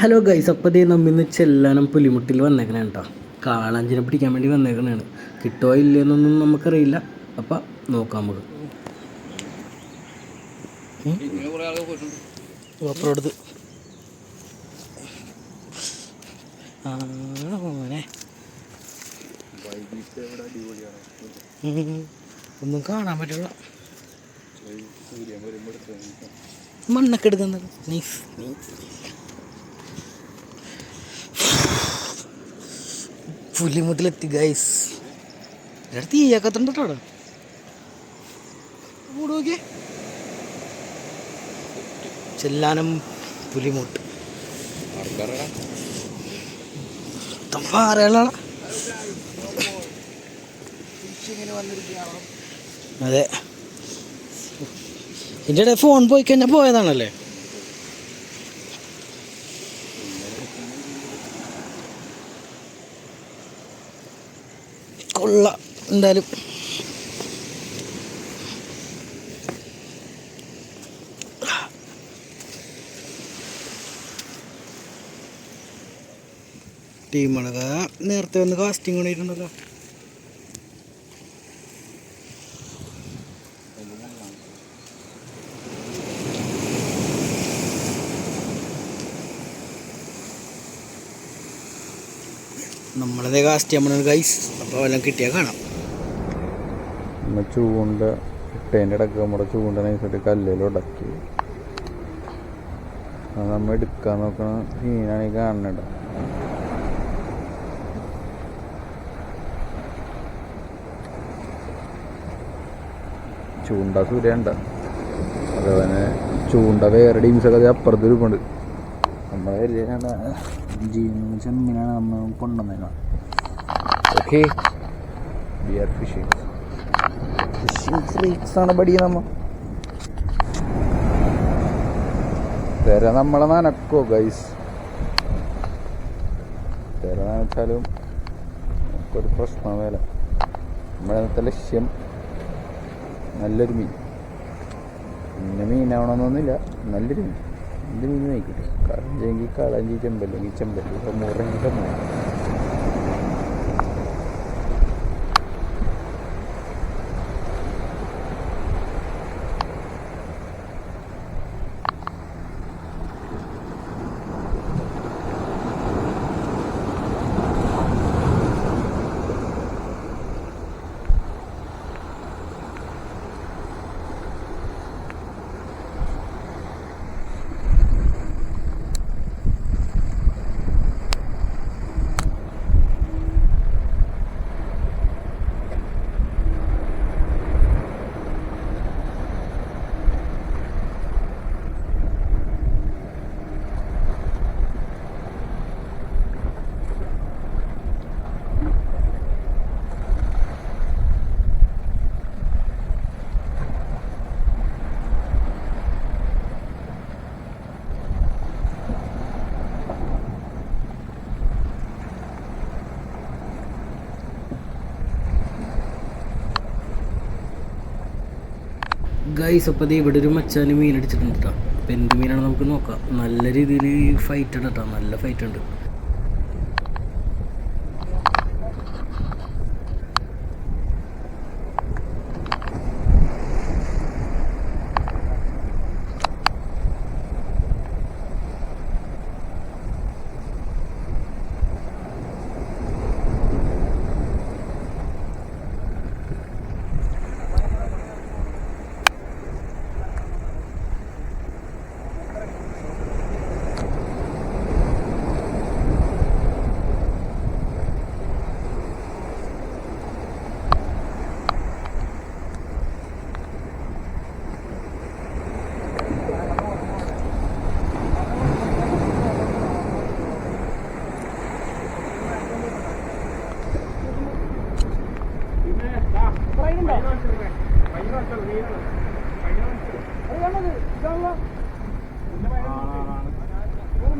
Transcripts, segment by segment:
Hello guys അപ്പോൾ ദേ നമ്മിന്ന് ചെല്ലാനം പുലിമുട്ടിൽ വന്നേക്കണേ കേട്ടോ കാളാഞ്ചിനെ പിടിക്കാൻ വേണ്ടി വന്നേക്കണേണ്. കിട്ടുമോ ഇല്ലയെന്നൊന്നും നമുക്കറിയില്ല. അപ്പം നോക്കാം നമുക്ക്. ഒന്നും കാണാൻ പറ്റില്ല. മണ്ണൊക്കെ എടുക്കുന്നത് നൈസ് നൈസ് പുലിമുട്ടിലെത്തി ഗൈസ് ഇവിടെ തീയാക്കത്തുണ്ട് കേട്ടോ കൂടെ ചെല്ലാനം പുലിമുട്ട്. പാറകളാ അതെ. ഇതിന്റെ ഇടയിൽ ഫോൺ പോയി കഴിഞ്ഞാൽ പോയതാണല്ലേ? എന്തായാലും. ടീമുകളൊക്കെ നേരത്തെ വന്ന് കാസ്റ്റിംഗ് കൊണ്ടിട്ടുണ്ടല്ലോ നമ്മളതേ കാസ്റ്റ് ചെയ്യാൻ ഗൈസ് അപ്പോൾ എല്ലാം കിട്ടിയാൽ കാണാം. നമ്മ ചൂണ്ട ഇട്ടതിന്റെ ഇടയ്ക്ക് നമ്മുടെ ചൂണ്ട നൈസായിട്ട് കല്ലിൽ ഉടക്കി. അത് നമ്മൾ എടുക്കാൻ നോക്കണ സീനാണ് ഈ കാണുന്നത് ചൂണ്ട സൂര്യണ്ട അതേപോലെ ചൂണ്ട വേറെ ടീംസൊക്കെ അപ്പുറത്ത് ഇരിപ്പുണ്ട്. നമ്മളെ വലിയ ചെമ്മീനാണ് നമ്മൾ കൊണ്ടുവന്നേക്കണം ഓക്കെ ആർ ഫിഷിംഗ് ഫിഷിംഗ് ആണ് ബടി നമ്മ. തിര നമ്മളെ നനക്കോ ഗൈസ് തിര നനച്ചാലും നമുക്കൊരു പ്രശ്ന വേല നമ്മുടെ ഇന്നത്തെ ലക്ഷ്യം നല്ലൊരു മീൻ. ഇന്ന മീനാവണമെന്നൊന്നുമില്ല. നല്ലൊരു മീൻ. എന്ത് മീൻ നോക്കിട്ടെ കളഞ്ചെങ്കിൽ കളഞ്ചി ചെമ്പല്ലെങ്കിൽ ചെമ്പല്ലി മുറങ്ങി ഗൈസ് അപ്പോൾ ദേ ഇവിടെ ഒരു മച്ചാന് മീൻ അടിച്ചിട്ടുണ്ട് കേട്ടോ അപ്പോൾ എന്ത് മീനാണ് നമുക്ക് നോക്കാം. നല്ല രീതിയിൽ ഫൈറ്റ് ഉണ്ട് കേട്ടോ നല്ല ഫൈറ്റ് ഉണ്ട്.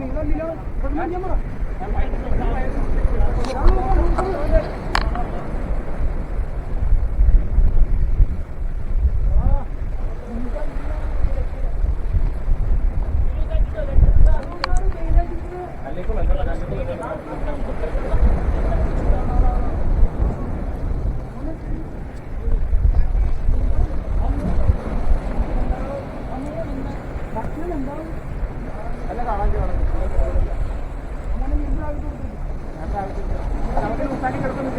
നിങ്ങളോ നമുക്ക് സ്ഥലം കിടക്കുന്നു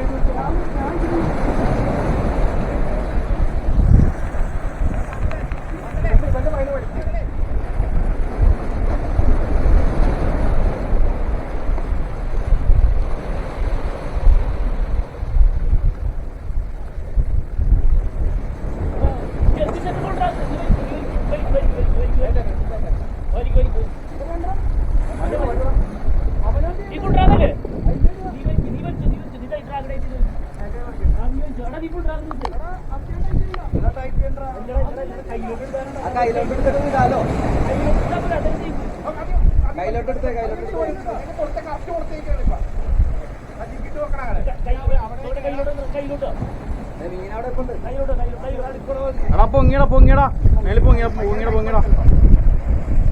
എടാ പൊങ്ങിയടാ പൊങ്ങിയടാ. മേലെ പൊങ്ങിയ പൊങ്ങിയടാ പൊങ്ങിയടാ.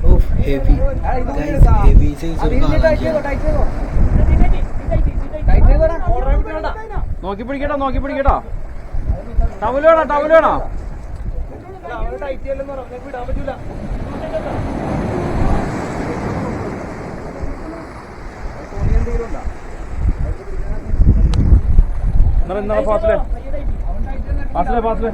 ഓ ഹെവി ഹെവി നോക്കി പിടിക്കട്ടാ നോക്കി പിടിക്കട്ടാ ടവൽ വേണോ ടവൽ വേണോ? ഇന്നലെ ഇന്നലെ Basle basle.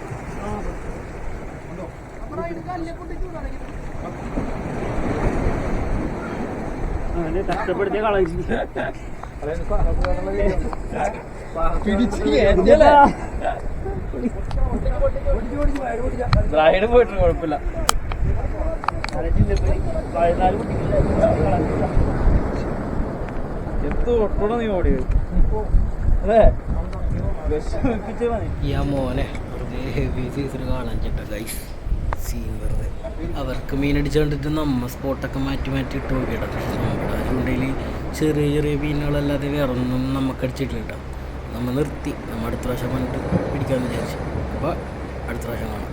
കഷ്ടപ്പെടുത്തിയ പോയിട്ട് കുഴപ്പമില്ല. എന്ത് ഒട്ടണം നീ ഓടിയത്? അതെ. വിഷമിപ്പിച്ചതാണ് ഈ മോനെ. അവർക്ക് മീൻ അടിച്ചു നമ്മ സ്പോട്ടൊക്കെ മാറ്റി മാറ്റി ഇട്ട് നോക്കിയിടാം നമ്മുടെ ചെറിയ ചെറിയ മീനുകളല്ലാതെ വേറെ ഒന്നും നമുക്ക് അടിച്ചിട്ടില്ല നമ്മൾ നിർത്തി. നമ്മൾ അടുത്ത പ്രാവശ്യം വന്നിട്ട് പിടിക്കാമെന്ന് വിചാരിച്ചു. അപ്പോൾ അടുത്ത പ്രാവശ്യം കാണാം.